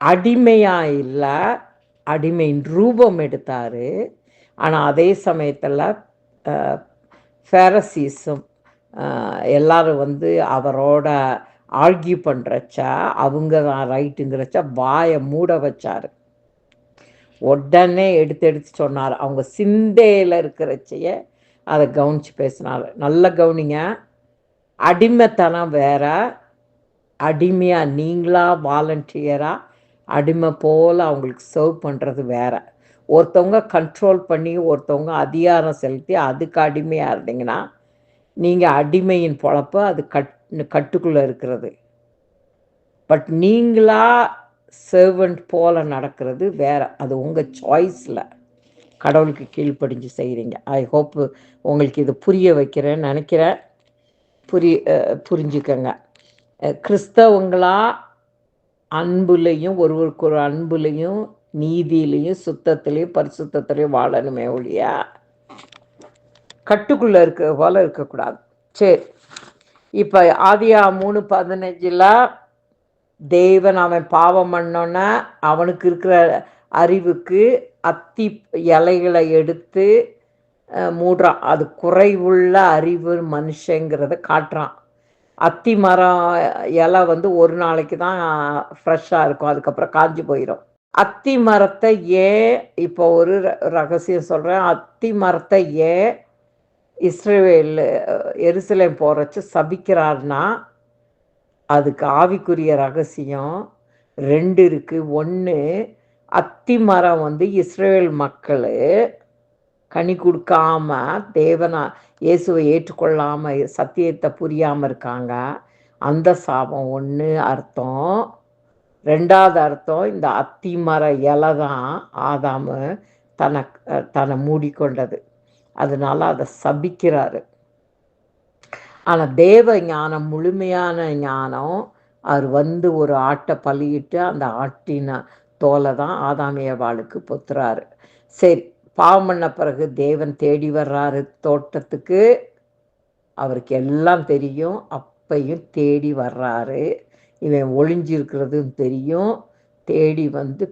அடிமையா இல்லை அடிமையின் ரூபம் எடுத்தார். ஆனால் அதே சமயத்தில் ஃபேரசீஸும் எல்லாரும் வந்து அவரோட ஆர்கியூ பண்ணுறச்சா அவங்க தான் ரைட்டுங்கிறச்சா வாயை மூட வச்சார். உடனே எடுத்து எடுத்து சொன்னார். அவங்க சிந்தையில் இருக்கிறச்சைய அதை கவனித்து பேசினார். நல்ல கவனிங்க. அடிமைத்தனம் வேற. அடிமையாக நீங்களாக வாலண்டியராக அடிமை போல் அவங்களுக்கு சர்வ் பண்ணுறது வேற. ஒருத்தவங்க கண்ட்ரோல் பண்ணி ஒருத்தவங்க அதிகாரம் செலுத்தி அதுக்கு அடிமையாக இருந்தீங்கன்னா நீங்கள் அடிமையின் பொழப்பு அது கட் கட்டுக்குள்ளே இருக்கிறது. பட் நீங்களாக சர்வெண்ட் போல் நடக்கிறது வேற. அது உங்கள் சாய்ஸில் கடவுளுக்கு கீழ்ப்படிஞ்சு செய்கிறீங்க ஐ ஹோப் உங்களுக்கு இது புரிய வைக்கிறேன்னு நினைக்கிறேன். புரி புரிஞ்சுக்கங்க. கிறிஸ்தவங்களாக அன்புலையும் ஒருவருக்கு ஒரு அன்புலையும் நீதியிலையும் சுத்தத்திலையும் பரிசுத்திலையும் வாழணுமே ஒழிய கட்டுக்குள்ளே இருக்க போல இருக்கக்கூடாது. சரி. இப்போ ஆதியா மூணு பதினஞ்சில் தேவன் அவன் பாவம் பண்ணோன்னா அவனுக்கு இருக்கிற அறிவுக்கு அத்தி இலைகளை எடுத்து மூடுறான். அது குறைவுள்ள அறிவு மனுஷங்கிறத காட்டுறான். அத்தி மரம் இலை வந்து ஒரு நாளைக்கு தான் ஃப்ரெஷ்ஷாக இருக்கும். அதுக்கப்புறம் காஞ்சி போயிடும் அத்தி மரத்தை ஏன் இப்போ ஒரு ரகசியம் சொல்கிறேன் அத்தி மரத்தை ஏன் இஸ்ரேல் எருசலேம் போகிறச்சு சபிக்கிறார்னா அதுக்கு ஆவிக்குரிய ரகசியம் ரெண்டு இருக்குது ஒன்று அத்தி மரம் வந்து இஸ்ரேல் மக்கள் கனி கொடுக்காம தேவனா இயேசுவை ஏற்றுக்கொள்ளாம சத்தியத்தை புரியாமல் இருக்காங்க. அந்த சாபம் ஒன்று அர்த்தம். ரெண்டாவது அர்த்தம் இந்த அத்தி மர இலை தான் ஆதாமு தன்னை தன்னை மூடிக்கொண்டது. அதனால அதை சபிக்கிறாரு. ஆனால் தேவ ஞானம் முழுமையான ஞானம் அவர் வந்து ஒரு ஆட்டை பலியிட்டு அந்த ஆட்டின தோலை தான் ஆதாமியவாளுக்கு பொத்துறாரு. சரி பாவம் பண்ண பிறகு தேவன் தேடி வர்றாரு தோட்டத்துக்கு. அவருக்கு எல்லாம் தெரியும். அப்பையும் தேடி வர்றாரு. இவன் ஒளிஞ்சிருக்கிறதும் தெரியும். தேடி வந்து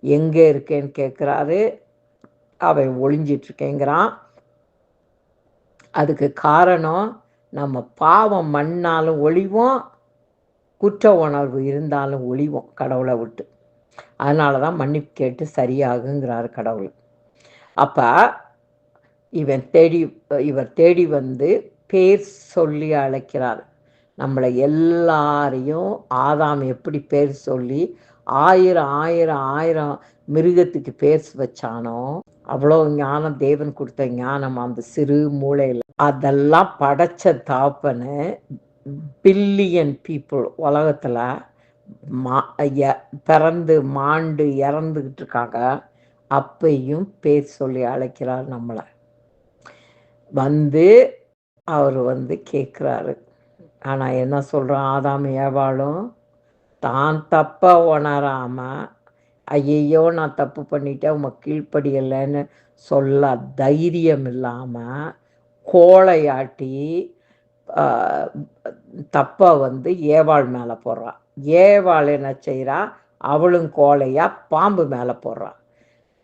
எங்கே இருக்கேன்னு கேட்குறாரு. அவன் ஒளிஞ்சிட்ருக்கேங்கிறான். அதுக்கு காரணம் நம்ம பாவம் மண்ணாலும் ஒளிவோம் குற்ற உணர்வு இருந்தாலும் ஒளிவோம் கடவுளை விட்டு. அதனால தான் மன்னிப்பு கேட்டு சரியாகுங்கிறாரு கடவுள். அப்போ இவன் தேடி இவர் தேடி வந்து பேர் சொல்லி அழைக்கிறார். நம்மளை எல்லாரையும் ஆதாம் எப்படி பேர் சொல்லி ஆயிரம் ஆயிரம் ஆயிரம் மிருகத்துக்கு பேர் வச்சானோ அவ்வளோ ஞானம் தேவன் கொடுத்த ஞானம் அந்த சிறு மூளையில். அதெல்லாம் படைச்ச தாப்பனு பில்லியன் பீப்புள் உலகத்தில் மா பிறந்து மாண்டு இறந்துக்கிட்டு இருக்காங்க. அப்பையும் பேர் சொல்லி அழைக்கிறார் நம்மளை. வந்து அவர் வந்து கேட்குறாரு. ஆனால் என்ன சொல்கிறோம் ஆதாம் ஏவாளும் தான் தப்பாக உணராமல் ஐயையோ நான் தப்பு பண்ணிட்டேன் உங்க கீழ்ப்படியலைன்னு சொல்ல தைரியம் இல்லாமல் கோழையாட்டி தப்பை வந்து ஏவாள் மேலே போடுறான் ஏவாள் என்ன செய்கிறா அவளும் கோழையா பாம்பு மேலே போடுறான்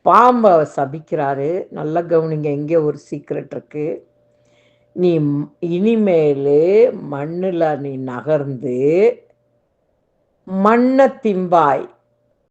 பாம்பை சபிக்கிறாரு. நல்ல கவனிங்க எங்கே ஒரு சீக்ரெட் இருக்கு. நீ இனிமேல் மண்ணில் நீ நகர்ந்து மண்ணை திம்பாய்.